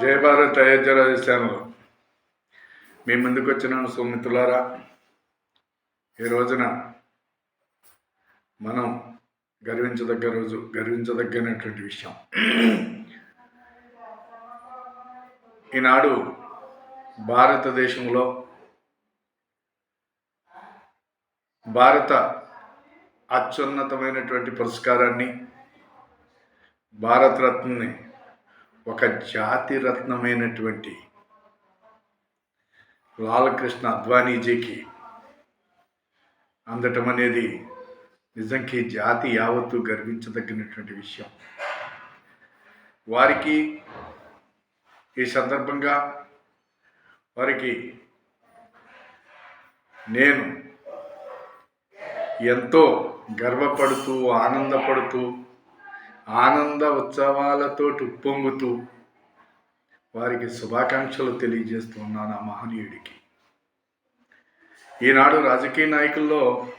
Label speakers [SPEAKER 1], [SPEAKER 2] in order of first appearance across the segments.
[SPEAKER 1] జయభారత్ అయోధ్య రాజస్థాన్లో మీ ముందుకు వచ్చిన సుమిత్రులారా. ఈ రోజున మనం గర్వించదగ్గ రోజు గర్వించదగినటువంటి విషయం. ఈనాడు భారతదేశంలో భారత అత్యున్నతమైనటువంటి పురస్కారాన్ని భారతరత్నని ఒక జాతి రత్నమైనటువంటి లాలకృష్ణ అద్వానీజీకి అందటం అనేది నిజంకి జాతి యావత్తు గర్వించదగినటువంటి విషయం. వారికి ఈ సందర్భంగా వారికి నేను ఎంతో గర్వపడుతూ ఆనందపడుతూ ఆనంద ఉత్సవాలతో ఉప్పొంగుతూ వారికి శుభాకాంక్షలు తెలియజేస్తున్నాను ఆ మహనీయుడికి. ఈనాడు రాజకీయ నాయకుల్లో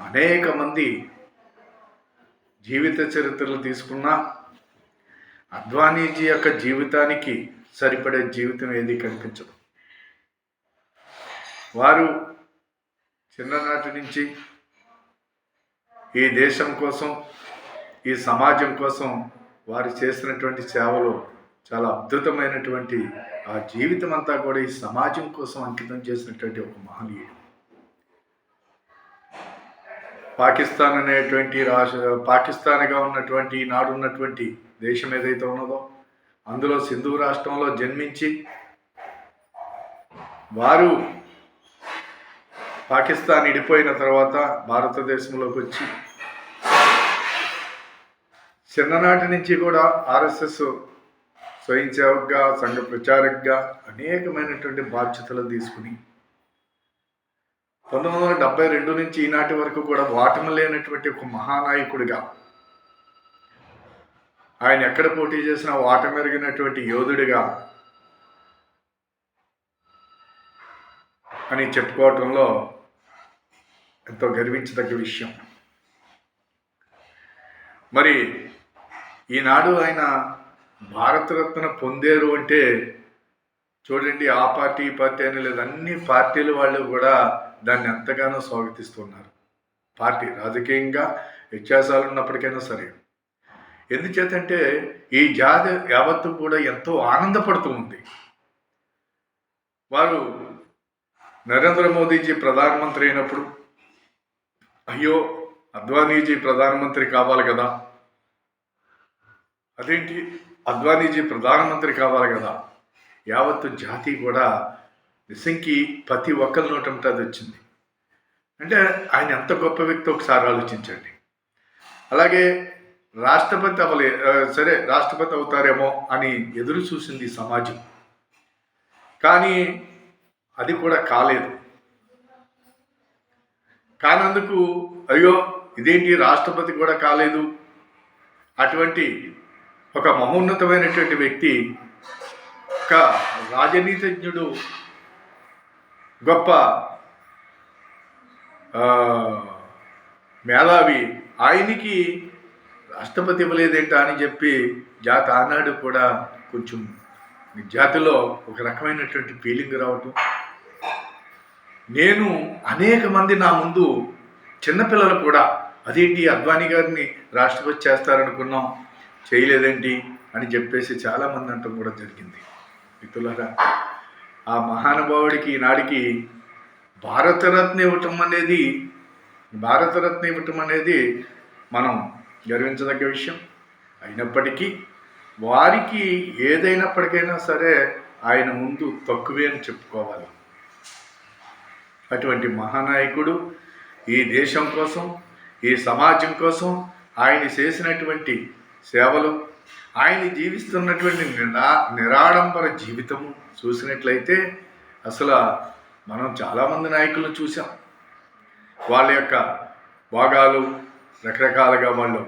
[SPEAKER 1] అనేక మంది జీవిత చరిత్రలు తీసుకున్నా అద్వానీజీ యొక్క జీవితానికి సరిపడే జీవితం ఏది కనిపించదు. వారు చిన్ననాటి నుంచి ఈ దేశం కోసం ఈ సమాజం కోసం వారు చేసినటువంటి సేవలు చాలా అద్భుతమైనటువంటి ఆ జీవితం అంతా కూడా ఈ సమాజం కోసం అంకితం చేసినటువంటి ఒక మహనీయుడు. పాకిస్తాన్ అనేటువంటి రాష్ట్ర పాకిస్తాన్గా ఉన్నటువంటి నాడు ఉన్నటువంటి దేశం ఏదైతే ఉన్నదో అందులో సింధు రాష్ట్రంలో జన్మించి వారు పాకిస్తాన్ ఇడిపోయిన తర్వాత భారతదేశంలోకి వచ్చి చిన్ననాటి నుంచి కూడా ఆర్ఎస్ఎస్ స్వయం సేవక్గా సంఘ ప్రచారకుగా అనేకమైనటువంటి బాధ్యతలు తీసుకుని పంతొమ్మిది వందల డెబ్బై రెండు నుంచి ఈనాటి వరకు కూడా ఓటమి లేనటువంటి ఒక మహానాయకుడిగా ఆయన ఎక్కడ పోటీ చేసినా ఓటమెరిగినటువంటి యోధుడిగా అని చెప్పుకోవటంలో ఎంతో గర్వించదగ్గ విషయం. మరి ఈనాడు ఆయన భారతరత్న పొందారు అంటే చూడండి ఆ పార్టీ ఈ పార్టీ అని లేదు. అన్ని పార్టీల వాళ్ళు కూడా దాన్ని ఎంతగానో స్వాగతిస్తున్నారు. పార్టీ రాజకీయంగా వ్యత్యాసాలు ఉన్నప్పటికైనా సరే. ఎందుచేతంటే ఈ జాతి యావత్తు కూడా ఎంతో ఆనందపడుతూ ఉంది. వారు నరేంద్ర మోదీజీ ప్రధానమంత్రి అయినప్పుడు అయ్యో అద్వానీజీ ప్రధానమంత్రి కావాలి కదా. అదేంటి? అద్వానీజీ ప్రధానమంత్రి కావాలి కదా. యావత్తు జాతి కూడా నిజంకి ప్రతి ఒక్కరి నోటంట అది వచ్చింది. అంటే ఆయన ఎంత గొప్ప వ్యక్తి ఒకసారి ఆలోచించండి. అలాగే రాష్ట్రపతి అవ్వలే సరే రాష్ట్రపతి అవుతారేమో అని ఎదురు చూసింది సమాజం. కానీ అది కూడా కాలేదు. కానందుకు అయ్యో ఇదేంటి? రాష్ట్రపతి కూడా కాలేదు. అటువంటి ఒక మహోన్నతమైనటువంటి వ్యక్తి ఒక రాజనీతిజ్ఞుడు గొప్ప మేధావి. ఆయనకి రాష్ట్రపతి ఇవ్వలేదేంటా అని చెప్పి జాతి ఆనాడు కూడా కొంచెం జాతిలో ఒక రకమైనటువంటి ఫీలింగ్ రావటం. నేను అనేక మంది నా ముందు చిన్నపిల్లలు కూడా అదేంటి అద్వానీ గారిని రాష్ట్రపతి చేస్తారనుకున్నాం. చేయలేదేంటి అని చెప్పేసి చాలామంది అంటం కూడా జరిగింది. మిత్రులారా ఆ మహానుభావుడికి ఈనాడికి భారతరత్న ఇవ్వటం అనేది భారతరత్న ఇవ్వటం అనేది మనం గర్వించదగ్గ విషయం. అయినప్పటికీ వారికి ఏదైనప్పటికైనా సరే ఆయన ముందు తక్కువే అని చెప్పుకోవాలి. అటువంటి మహానాయకుడు ఈ దేశం కోసం ఈ సమాజం కోసం ఆయన చేసినటువంటి సేవలు. ఆయన జీవిస్తున్నటువంటి నిరా నిరాడంబర జీవితము చూసినట్లయితే అసలు మనం చాలామంది నాయకులను చూసాం వాళ్ళ యొక్క భాగాలు రకరకాలుగా వాళ్ళు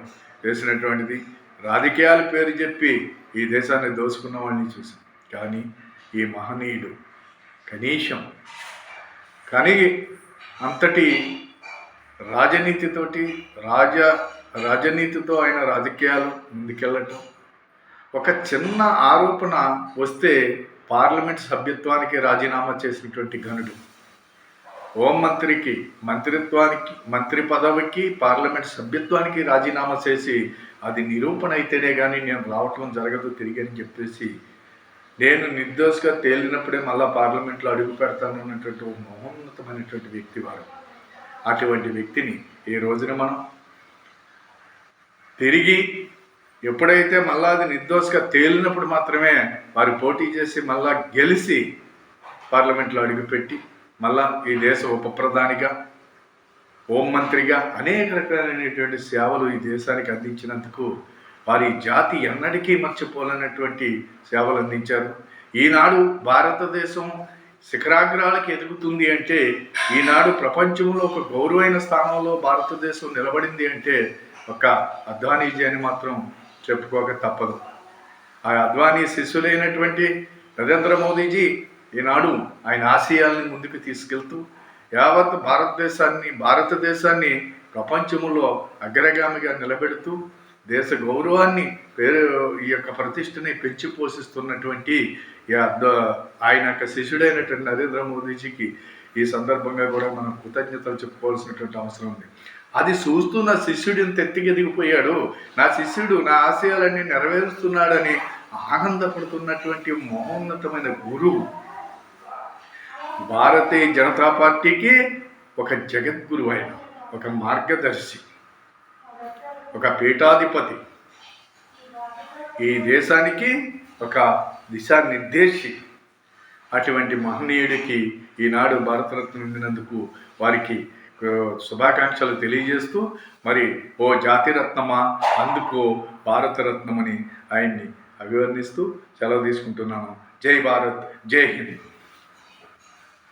[SPEAKER 1] చేసినటువంటిది రాజకీయాల పేరు చెప్పి ఈ దేశాన్ని దోచుకున్న వాళ్ళని చూసాం కానీ ఈ మహనీయుడు కనీసం కానీ అంతటి రాజనీతితోటి రాజ రాజనీతితో ఆయన రాజకీయాలు ముందుకెళ్ళటం. ఒక చిన్న ఆరోపణ వస్తే పార్లమెంట్ సభ్యత్వానికి రాజీనామా చేసినటువంటి ఘనుడు హోంమంత్రికి మంత్రిత్వానికి మంత్రి పదవికి పార్లమెంట్ సభ్యత్వానికి రాజీనామా చేసి అది నిరూపణ అయితేనే కానీ నేను రావటం జరగదు తిరిగి అని చెప్పేసి నేను నిర్దోషిగా తేలినప్పుడే మళ్ళా పార్లమెంట్లో అడుగు పెడతాను అన్నటువంటి మహోన్నతమైనటువంటి వ్యక్తి వారు. అటువంటి వ్యక్తిని ఈ రోజున మనం తిరిగి ఎప్పుడైతే మళ్ళా అది నిర్దోషగా తేలినప్పుడు మాత్రమే వారు పోటీ చేసి మళ్ళా గెలిచి పార్లమెంట్లో అడుగుపెట్టి మళ్ళా ఈ దేశ ఉప ప్రధానిగా హోం మంత్రిగా అనేక రకాలైనటువంటి సేవలు ఈ దేశానికి అందించినందుకు వారి జాతి ఎన్నటికీ మర్చిపోలేనటువంటి సేవలు అందించారు. ఈనాడు భారతదేశం శిఖరాగ్రాలకు ఎదుగుతుంది అంటే ఈనాడు ప్రపంచంలో ఒక గౌరవైన స్థానంలో భారతదేశం నిలబడింది అంటే ఒక అద్వానీజీ అని మాత్రం చెప్పుకోక తప్పదు. ఆ అద్వానీ శిష్యులైనటువంటి నరేంద్ర మోదీజీ ఈనాడు ఆయన ఆశయాల్ని ముందుకు తీసుకెళ్తూ యావత్ భారతదేశాన్ని భారతదేశాన్ని ప్రపంచంలో అగ్రగామిగా నిలబెడుతూ దేశ గౌరవాన్ని పేరు ఈ యొక్క ప్రతిష్టని పెంచి పోషిస్తున్నటువంటి ఈ ఆయన యొక్క శిష్యుడైనటువంటి నరేంద్ర మోదీజీకి ఈ సందర్భంగా కూడా మనం కృతజ్ఞతలు చెప్పుకోవాల్సినటువంటి అవసరం ఉంది. అది చూస్తూ నా శిష్యుడు నా శిష్యుడు నా ఆశయాలన్నీ నెరవేరుస్తున్నాడని ఆనందపడుతున్నటువంటి మహోన్నతమైన గురువు భారతీయ జనతా పార్టీకి ఒక జగద్గురు ఆయన ఒక మార్గదర్శి ఒక పీఠాధిపతి. ఈ దేశానికి ఒక దిశానిర్దేశి. అటువంటి మహనీయుడికి ఈనాడు భారతరత్న ఉండినందుకు వారికి శుభాకాంక్షలు తెలియజేస్తూ మరి ఓ జాతిరత్నమా అందుకు భారతరత్నమని ఆయన్ని అభివర్ణిస్తూ సెలవు తీసుకుంటున్నాను. జై భారత్ జై హింద్.